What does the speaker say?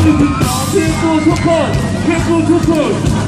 Pitbull Topal, Pitbull Topal.